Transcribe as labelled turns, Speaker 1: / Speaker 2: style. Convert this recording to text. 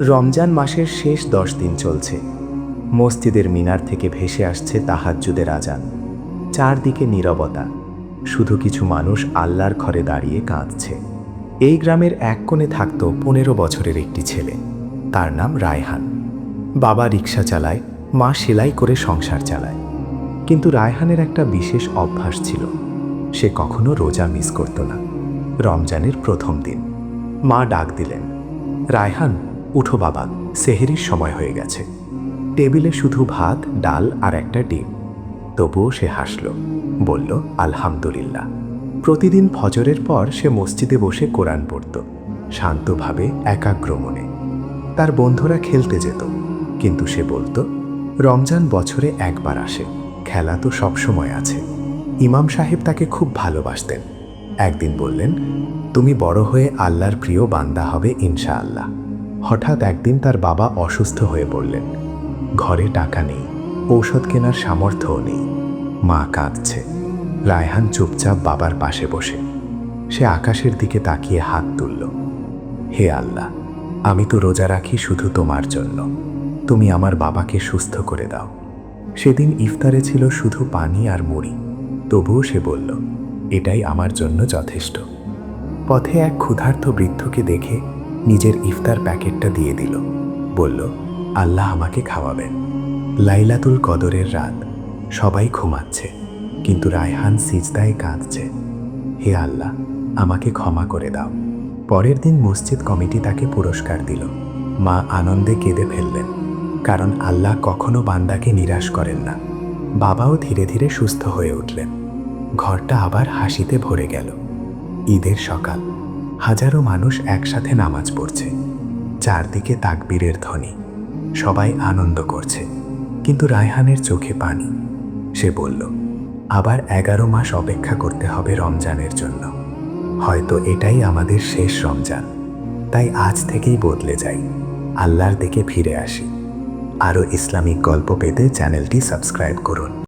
Speaker 1: রমজান মাসের শেষ দশ দিন চলছে। মসজিদের মিনার থেকে ভেসে আসছে তাহাজ্জুদের আজান। চারদিকে নীরবতা। শুধু কিছু মানুষ আল্লাহর ঘরে দাঁড়িয়ে কাঁদছে। এই গ্রামের এক কোণে থাকত পনেরো বছরের একটি ছেলে। তার নাম রায়হান। বাবা রিক্সা চালায়, মা সেলাই করে সংসার চালায়। কিন্তু রায়হানের একটা বিশেষ অভ্যাস ছিল। সে কখনো রোজা মিস করত না। রমজানের প্রথম দিন। মা ডাক দিলেন, রায়হান উঠো বাবা, সেহেরির সময় হয়ে গেছে। টেবিলে শুধু ভাত, ডাল আর একটা ডিম। তবুও সে হাসল, বলল, আলহামদুলিল্লাহ। প্রতিদিন ফজরের পর সে মসজিদে বসে কোরআন পড়ত, শান্তভাবে, একাগ্র মনে। তার বন্ধুরা খেলতে যেত, কিন্তু সে বলতো, রমজান বছরে একবার আসে, খেলা তো সবসময় আছে। ইমাম সাহেব তাকে খুব ভালোবাসতেন। একদিন বললেন, তুমি বড় হয়ে আল্লাহর প্রিয় বান্দা হবে ইনশাআল্লাহ। হঠাৎ একদিন তার বাবা অসুস্থ হয়ে পড়লেন। ঘরে টাকা নেই, ঔষধ কেনার সামর্থ্যও নেই। মা কাঁদছে। রায়হান চুপচাপ বাবার পাশে বসে। সে আকাশের দিকে তাকিয়ে হাত তুলল। হে আল্লাহ, আমি তো রোজা রাখি শুধু তোমার জন্য। তুমি আমার বাবাকে সুস্থ করে দাও। সেদিন ইফতারে ছিল শুধু পানি আর মুড়ি। তবুও সে বলল, এটাই আমার জন্য যথেষ্ট। পথে এক ক্ষুধার্ত বৃদ্ধকে দেখে নিজের ইফতার প্যাকেটটা দিয়ে দিল। বলল, আল্লাহ আমাকে খাওয়াবেন। লাইলাতুল কদরের রাত। সবাই ঘুমাচ্ছে, কিন্তু রায়হান সিজদায় কাঁদছে। হে আল্লাহ, আমাকে ক্ষমা করে দাও। পরের দিন মসজিদ কমিটি তাকে পুরস্কার দিল। মা আনন্দে কেঁদে ফেললেন, কারণ আল্লাহ কখনো বান্দাকে নিরাশ করেন না। বাবাও ধীরে ধীরে সুস্থ হয়ে উঠলেন। ঘরটা আবার হাসিতে ভরে গেল। ঈদের সকাল। হাজারো মানুষ একসাথে নামাজ পড়ছে, চারদিকে তাকবীরের ধ্বনি, সবাই আনন্দ করছে, কিন্তু রায়হানের চোখে পানি। সে বলল, আবার এগারো মাস অপেক্ষা করতে হবে রমজানের জন্য। হয়তো এটাই আমাদের শেষ রমজান। তাই আজ থেকেই বদলে যাই। আল্লাহর দিকে ফিরে আসি। আরও ইসলামিক গল্প পেতে চ্যানেলটি সাবস্ক্রাইব করুন।